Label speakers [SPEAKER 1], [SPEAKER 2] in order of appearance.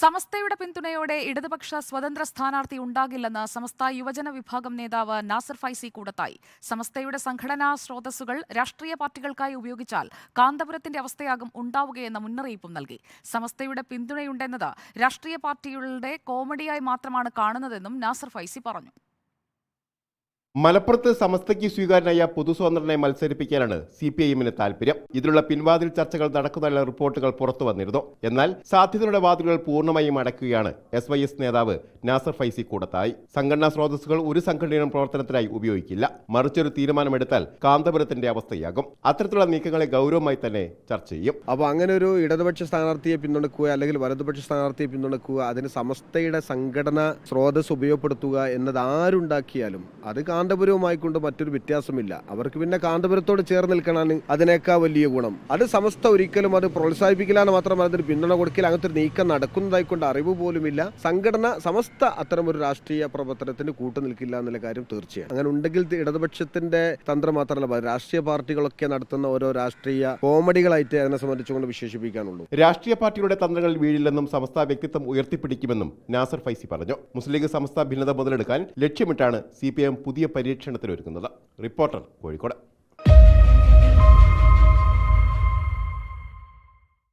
[SPEAKER 1] സമസ്തയുടെ പിന്തുണയോടെ ഇടതുപക്ഷ സ്വതന്ത്ര സ്ഥാനാർത്ഥി ഉണ്ടാകില്ലെന്ന് സമസ്ത യുവജന വിഭാഗം നേതാവ് നാസർ ഫൈസി കൂടത്തായി. സമസ്തയുടെ സംഘടനാ സ്രോതസ്സുകൾ രാഷ്ട്രീയ പാർട്ടികൾക്കായി ഉപയോഗിച്ചാൽ കാന്തപുരത്തിന്റെ അവസ്ഥയാകും ഉണ്ടാവുകയെന്ന മുന്നറിയിപ്പും നൽകി. സമസ്തയുടെ പിന്തുണയുണ്ടെന്നത് രാഷ്ട്രീയ പാർട്ടികളുടെ കോമഡിയായി മാത്രമാണ് കാണുന്നതെന്നും നാസർ ഫൈസി പറഞ്ഞു.
[SPEAKER 2] മലപ്പുറത്ത് സമസ്തയ്ക്ക് സ്വീകാരനായ പൊതുസ്വതന്ത്രനെ മത്സരിപ്പിക്കാനാണ് സി പി ഐ എമ്മിന് താല്പര്യം. ഇതിനുള്ള പിൻവാതിൽ ചർച്ചകൾ നടക്കുന്നതിനുള്ള റിപ്പോർട്ടുകൾ പുറത്തു വന്നിരുന്നു. എന്നാൽ സാധ്യതയുടെ വാതിലുകൾ പൂർണമായും അടയ്ക്കുകയാണ് എസ് വൈ എസ് നേതാവ് നാസർ ഫൈസി കൂടത്തായി. സംഘടനാ സ്രോതസ്സുകൾ ഒരു സംഘടനയും പ്രവർത്തനത്തിനായി ഉപയോഗിക്കില്ല. മറിച്ചൊരു തീരുമാനമെടുത്താൽ കാന്തപുരത്തിന്റെ അവസ്ഥയാകും. അത്തരത്തിലുള്ള നീക്കങ്ങളെ ഗൗരവമായി തന്നെ ചർച്ച ചെയ്യും.
[SPEAKER 3] അപ്പോൾ അങ്ങനെ ഒരു ഇടതുപക്ഷ സ്ഥാനാർത്ഥിയെ പിന്തുണക്കുക അല്ലെങ്കിൽ വലതുപക്ഷ സ്ഥാനാർത്ഥിയെ പിന്തുണക്കുക അതിന് സമസ്തയുടെ സംഘടനാ സ്രോതസ് ഉപയോഗപ്പെടുത്തുക എന്നത് ആരുണ്ടാക്കിയാലും അത് കാന്തപുരവുമായി കൊണ്ട് മറ്റൊരു വ്യത്യാസമില്ല. അവർക്ക് പിന്നെ കാന്തപുരത്തോട് ചേർന്ന് നിൽക്കണമെന്ന് അതിനേക്കാൾ വലിയ ഗുണം. അത് സമസ്ത ഒരിക്കലും അത് പ്രോത്സാഹിപ്പിക്കലാണ് മാത്രമല്ല അതിന് പിന്തുണ കൊടുക്കില്ല അങ്ങനത്തെ ഒരു നീക്കം നടക്കുന്നതായിക്കൊണ്ട് അറിവ് പോലുമില്ല. സംഘടന സമസ്ത അത്തരം ഒരു രാഷ്ട്രീയ പ്രവർത്തനത്തിന് കൂട്ടു നിൽക്കില്ല എന്നുള്ള കാര്യം തീർച്ചയാണ്. അങ്ങനെ ഉണ്ടെങ്കിൽ ഇടതുപക്ഷത്തിന്റെ തന്ത്രം മാത്രമല്ല രാഷ്ട്രീയ പാർട്ടികളൊക്കെ നടത്തുന്ന ഓരോ രാഷ്ട്രീയ കോമഡികളായിട്ട് അതിനെ സംബന്ധിച്ചുകൊണ്ട് വിശേഷിപ്പിക്കാനുള്ളൂ.
[SPEAKER 2] രാഷ്ട്രീയ പാർട്ടിയുടെ തന്ത്രങ്ങൾ വീഴില്ലെന്നും സമസ്ത വ്യക്തിത്വം ഉയർത്തിപ്പിടിക്കുമെന്നും നാസർ ഫൈസി പറഞ്ഞു. മുസ്ലിം ലീഗ് സമസ്ത ഭിന്നത മുതലെടുക്കാൻ ലക്ഷ്യമിട്ടാണ് സി പുതിയ പരീക്ഷണത്തിനൊരുങ്ങുന്നത് റിപ്പോർട്ടർ കോഴിക്കോട്.